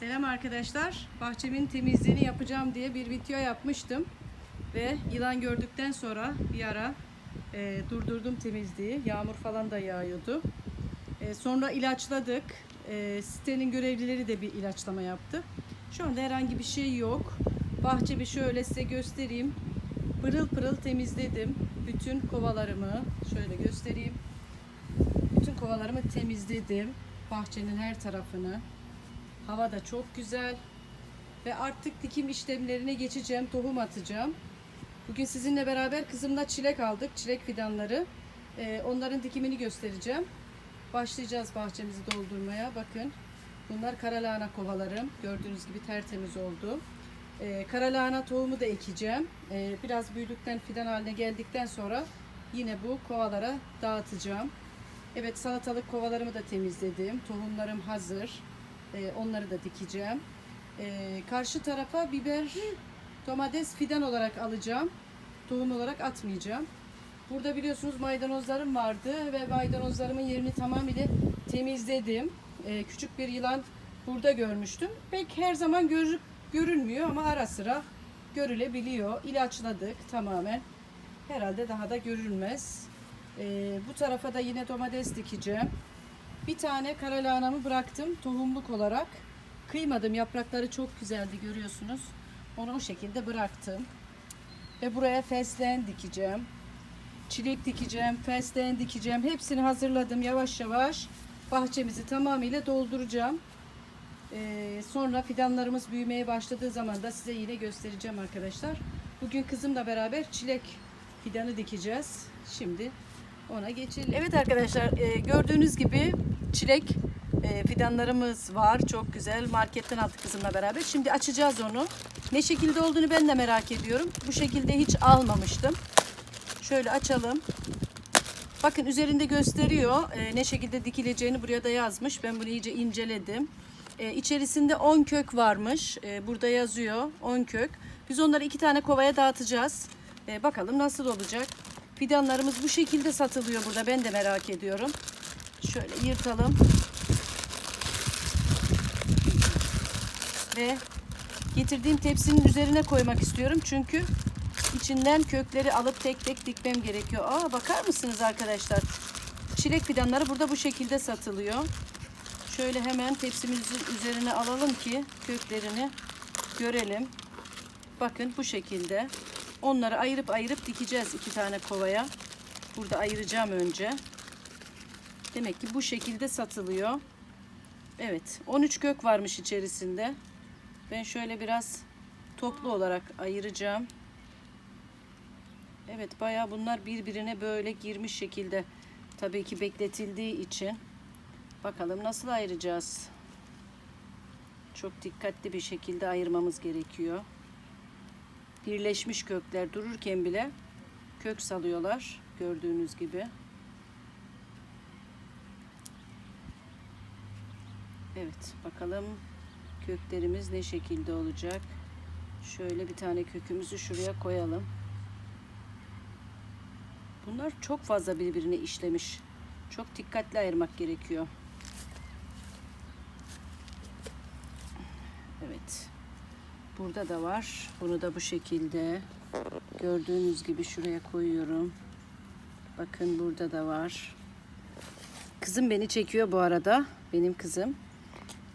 Selam arkadaşlar. Bahçemin temizliğini yapacağım diye bir video yapmıştım. Ve yılan gördükten sonra bir ara e, durdurdum temizliği. Yağmur falan da yağıyordu. E, sonra ilaçladık. E, sitenin görevlileri de bir ilaçlama yaptı. Şu anda herhangi bir şey yok. Bahçemi şöyle size göstereyim. Pırıl pırıl temizledim. Bütün kovalarımı şöyle göstereyim. Bütün kovalarımı temizledim. Bahçenin her tarafını. Hava da çok güzel. Ve artık dikim işlemlerine geçeceğim. Tohum atacağım. Bugün sizinle beraber kızımla çilek aldık. Çilek fidanları. Ee, onların dikimini göstereceğim. Başlayacağız bahçemizi doldurmaya. Bakın. Bunlar karalahana kovalarım. Gördüğünüz gibi tertemiz oldu. Ee, karalahana tohumu da ekeceğim. Ee, biraz büyüdükten fidan haline geldikten sonra yine bu kovalara dağıtacağım. Evet salatalık kovalarımı da temizledim. Tohumlarım hazır. Ee, onları da dikeceğim. Ee, karşı tarafa biber, domates fidan olarak alacağım. Tohum olarak atmayacağım. Burada biliyorsunuz maydanozlarım vardı ve maydanozlarımın yerini tamamıyla temizledim. Ee, küçük bir yılan burada görmüştüm. Pek her zaman görüp görünmüyor ama ara sıra görülebiliyor. İlaçladık tamamen. Herhalde daha da görülmez. Ee, bu tarafa da yine domates dikeceğim. Bir tane kara lahanamı bıraktım tohumluk olarak. Kıymadım. Yaprakları çok güzeldi görüyorsunuz. Onu o şekilde bıraktım. Ve buraya fesleğen dikeceğim. Çilek dikeceğim, fesleğen dikeceğim. Hepsini hazırladım yavaş yavaş. Bahçemizi tamamıyla dolduracağım. Ee, sonra fidanlarımız büyümeye başladığı zaman da size yine göstereceğim arkadaşlar. Bugün kızımla beraber çilek fidanı dikeceğiz. Şimdi ona geçelim. Evet arkadaşlar e, gördüğünüz gibi çilek e, fidanlarımız var. Çok güzel. Marketten aldık kızımla beraber. Şimdi açacağız onu. Ne şekilde olduğunu ben de merak ediyorum. Bu şekilde hiç almamıştım. Şöyle açalım. Bakın üzerinde gösteriyor e, ne şekilde dikileceğini buraya da yazmış. Ben bunu iyice inceledim. E, içerisinde 10 kök varmış. E, burada yazıyor 10 kök. Biz onları iki tane kovaya dağıtacağız. E, bakalım nasıl olacak. Fidanlarımız bu şekilde satılıyor burada. Ben de merak ediyorum. Şöyle yırtalım. Ve getirdiğim tepsinin üzerine koymak istiyorum. Çünkü içinden kökleri alıp tek tek dikmem gerekiyor. Aa bakar mısınız arkadaşlar? Çilek fidanları burada bu şekilde satılıyor. Şöyle hemen tepsimizin üzerine alalım ki köklerini görelim. Bakın bu şekilde. Onları ayırıp ayırıp dikeceğiz iki tane kovaya. Burada ayıracağım önce. Demek ki bu şekilde satılıyor. Evet 13 kök varmış içerisinde. Ben şöyle biraz toplu olarak ayıracağım. Evet bayağı bunlar birbirine böyle girmiş şekilde tabii ki bekletildiği için bakalım nasıl ayıracağız. Çok dikkatli bir şekilde ayırmamız gerekiyor. Birleşmiş kökler dururken bile kök salıyorlar gördüğünüz gibi. Evet bakalım köklerimiz ne şekilde olacak. Şöyle bir tane kökümüzü şuraya koyalım. Bunlar çok fazla birbirine işlemiş. Çok dikkatli ayırmak gerekiyor. Evet. Burada da var. Bunu da bu şekilde gördüğünüz gibi şuraya koyuyorum. Bakın burada da var. Kızım beni çekiyor bu arada. Benim kızım.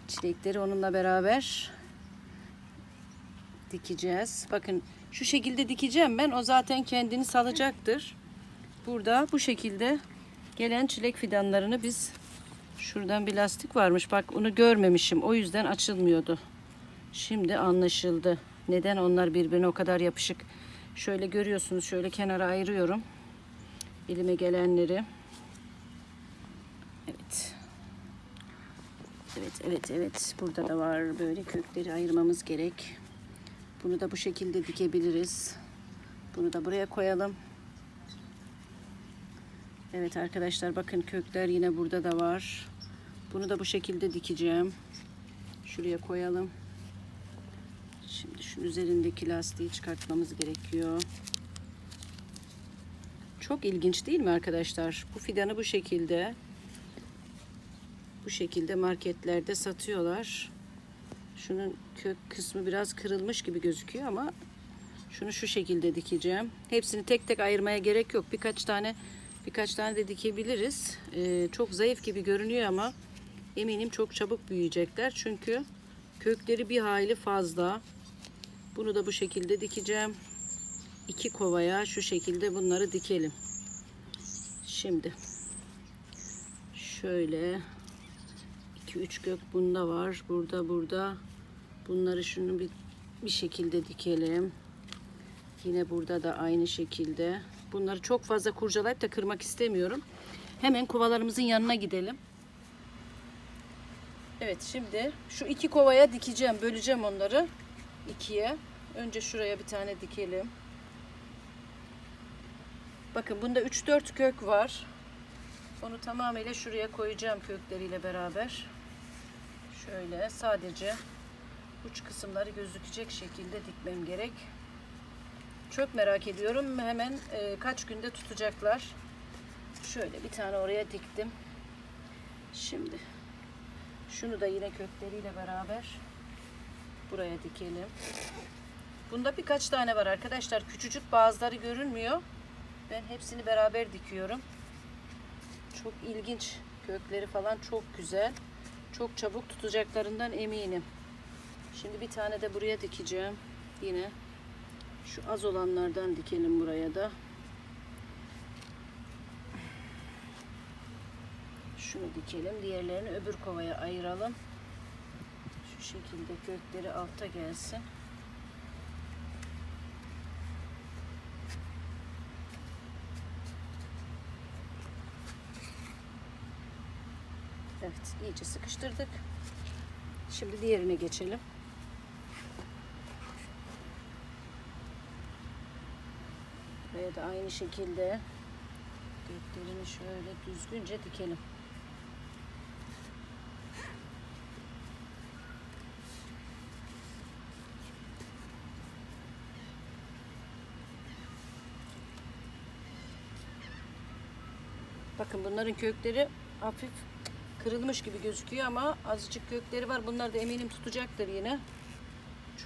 Çilekleri onunla beraber dikeceğiz. Bakın şu şekilde dikeceğim ben. O zaten kendini salacaktır. Burada bu şekilde gelen çilek fidanlarını biz şuradan bir lastik varmış. Bak onu görmemişim. O yüzden açılmıyordu. Şimdi anlaşıldı. Neden onlar birbirine o kadar yapışık. Şöyle görüyorsunuz. Şöyle kenara ayırıyorum. Elime gelenleri. Evet. Evet, evet, evet. Burada da var. Böyle kökleri ayırmamız gerek. Bunu da bu şekilde dikebiliriz. Bunu da buraya koyalım. Evet arkadaşlar bakın kökler yine burada da var. Bunu da bu şekilde dikeceğim. Şuraya koyalım. Şimdi şu üzerindeki lastiği çıkartmamız gerekiyor. Çok ilginç değil mi arkadaşlar? Bu fidanı bu şekilde bu şekilde marketlerde satıyorlar. Şunun kök kısmı biraz kırılmış gibi gözüküyor ama şunu şu şekilde dikeceğim. Hepsini tek tek ayırmaya gerek yok. Birkaç tane birkaç tane de dikebiliriz. Ee, çok zayıf gibi görünüyor ama eminim çok çabuk büyüyecekler. Çünkü kökleri bir hayli fazla. Bunu da bu şekilde dikeceğim. İki kovaya şu şekilde bunları dikelim. Şimdi şöyle 2-3 gök bunda var. Burada burada. Bunları şunu bir, bir şekilde dikelim. Yine burada da aynı şekilde. Bunları çok fazla kurcalayıp da kırmak istemiyorum. Hemen kovalarımızın yanına gidelim. Evet şimdi şu iki kovaya dikeceğim. Böleceğim onları ikiye. Önce şuraya bir tane dikelim. Bakın bunda 3-4 kök var. Onu tamamıyla şuraya koyacağım kökleriyle beraber. Şöyle sadece uç kısımları gözükecek şekilde dikmem gerek. Çok merak ediyorum. Hemen e, kaç günde tutacaklar. Şöyle bir tane oraya diktim. Şimdi şunu da yine kökleriyle beraber buraya dikelim. Bunda birkaç tane var arkadaşlar. Küçücük bazıları görünmüyor. Ben hepsini beraber dikiyorum. Çok ilginç. Kökleri falan çok güzel. Çok çabuk tutacaklarından eminim. Şimdi bir tane de buraya dikeceğim. Yine şu az olanlardan dikelim buraya da. Şunu dikelim. Diğerlerini öbür kovaya ayıralım. Şu şekilde kökleri alta gelsin. Evet, iyice sıkıştırdık. Şimdi diğerine geçelim. Buraya da aynı şekilde göklerini şöyle düzgünce dikelim. Bakın bunların kökleri hafif kırılmış gibi gözüküyor ama azıcık kökleri var. Bunlar da eminim tutacaktır yine.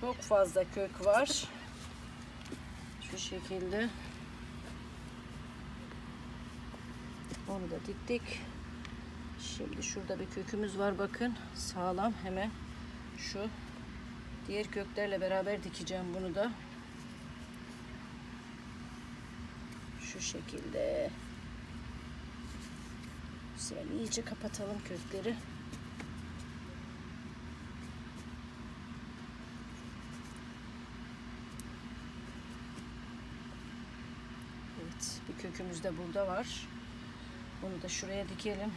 Çok fazla kök var. Şu şekilde. Onu da diktik. Şimdi şurada bir kökümüz var bakın. Sağlam hemen şu diğer köklerle beraber dikeceğim bunu da. Şu şekilde. Güzel iyice kapatalım kökleri. Evet bir kökümüz de burada var. Bunu da şuraya dikelim.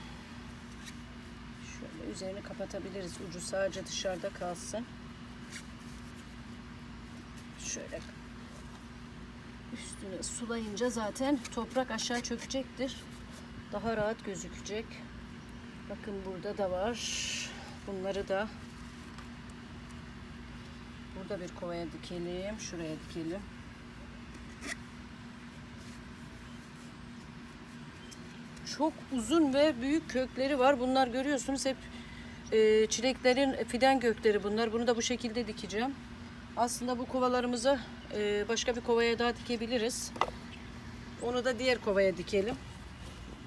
Şöyle üzerini kapatabiliriz. Ucu sadece dışarıda kalsın. Şöyle üstüne sulayınca zaten toprak aşağı çökecektir. Daha rahat gözükecek. Bakın burada da var. Bunları da burada bir kovaya dikelim. Şuraya dikelim. Çok uzun ve büyük kökleri var. Bunlar görüyorsunuz hep e, çileklerin fidan kökleri bunlar. Bunu da bu şekilde dikeceğim. Aslında bu kovalarımızı e, başka bir kovaya daha dikebiliriz. Onu da diğer kovaya dikelim.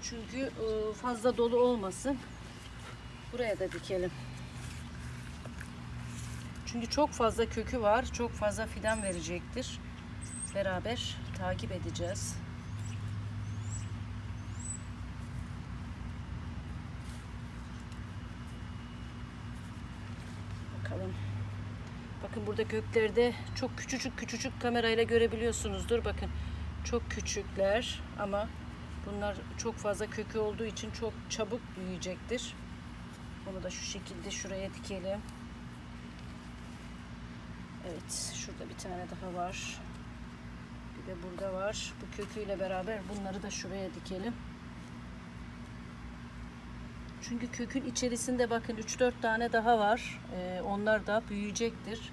Çünkü e, fazla dolu olmasın. Buraya da dikelim. Çünkü çok fazla kökü var. Çok fazla fidan verecektir. Beraber takip edeceğiz. Bakalım. Bakın burada köklerde çok küçücük küçücük kamerayla görebiliyorsunuzdur. Bakın çok küçükler ama bunlar çok fazla kökü olduğu için çok çabuk büyüyecektir. Bunu da şu şekilde şuraya dikelim. Evet, şurada bir tane daha var. Bir de burada var. Bu köküyle beraber bunları da şuraya dikelim. Çünkü kökün içerisinde bakın 3-4 tane daha var. Ee, onlar da büyüyecektir.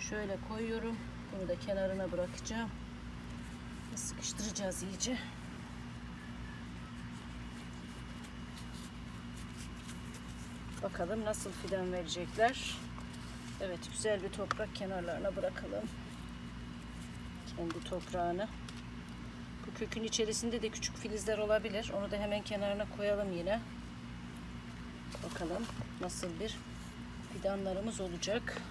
Şöyle koyuyorum. Bunu da kenarına bırakacağım. Sıkıştıracağız iyice. Bakalım nasıl fidan verecekler. Evet güzel bir toprak kenarlarına bırakalım. Kendi toprağını. Bu kökün içerisinde de küçük filizler olabilir. Onu da hemen kenarına koyalım yine. Bakalım nasıl bir fidanlarımız olacak.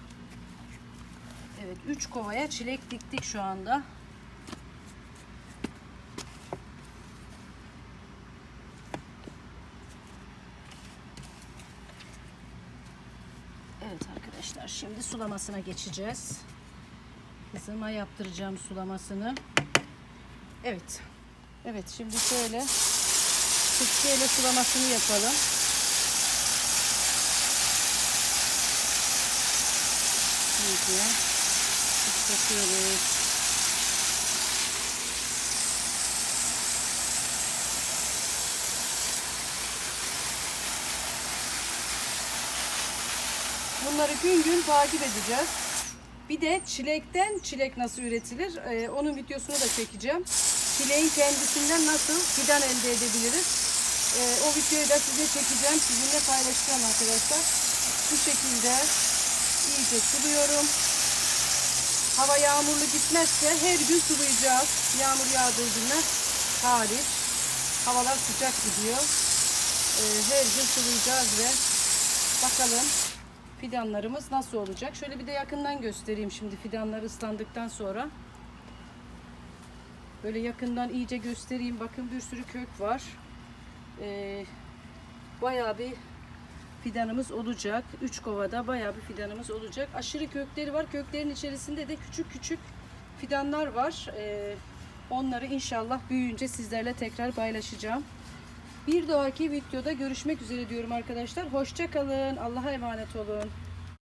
Evet 3 kovaya çilek diktik şu anda. Evet arkadaşlar şimdi sulamasına geçeceğiz. Kızıma yaptıracağım sulamasını. Evet. Evet şimdi şöyle fıskiyeyle sulamasını yapalım. İyice ıslatıyoruz. Bunları gün gün takip edeceğiz. Bir de çilekten çilek nasıl üretilir? Ee, onun videosunu da çekeceğim. Çileğin kendisinden nasıl fidan elde edebiliriz? Ee, o videoyu da size çekeceğim. Sizinle paylaşacağım arkadaşlar. Bu şekilde iyice suluyorum. Hava yağmurlu gitmezse her gün sulayacağız. Yağmur yağdığı günler hariç. Havalar sıcak gidiyor. Ee, her gün sulayacağız ve bakalım fidanlarımız nasıl olacak. Şöyle bir de yakından göstereyim şimdi fidanları ıslandıktan sonra. Böyle yakından iyice göstereyim. Bakın bir sürü kök var. Ee, bayağı bir fidanımız olacak. 3 kovada bayağı bir fidanımız olacak. Aşırı kökleri var. Köklerin içerisinde de küçük küçük fidanlar var. Ee, onları inşallah büyüyünce sizlerle tekrar paylaşacağım. Bir dahaki videoda görüşmek üzere diyorum arkadaşlar. Hoşça kalın. Allah'a emanet olun.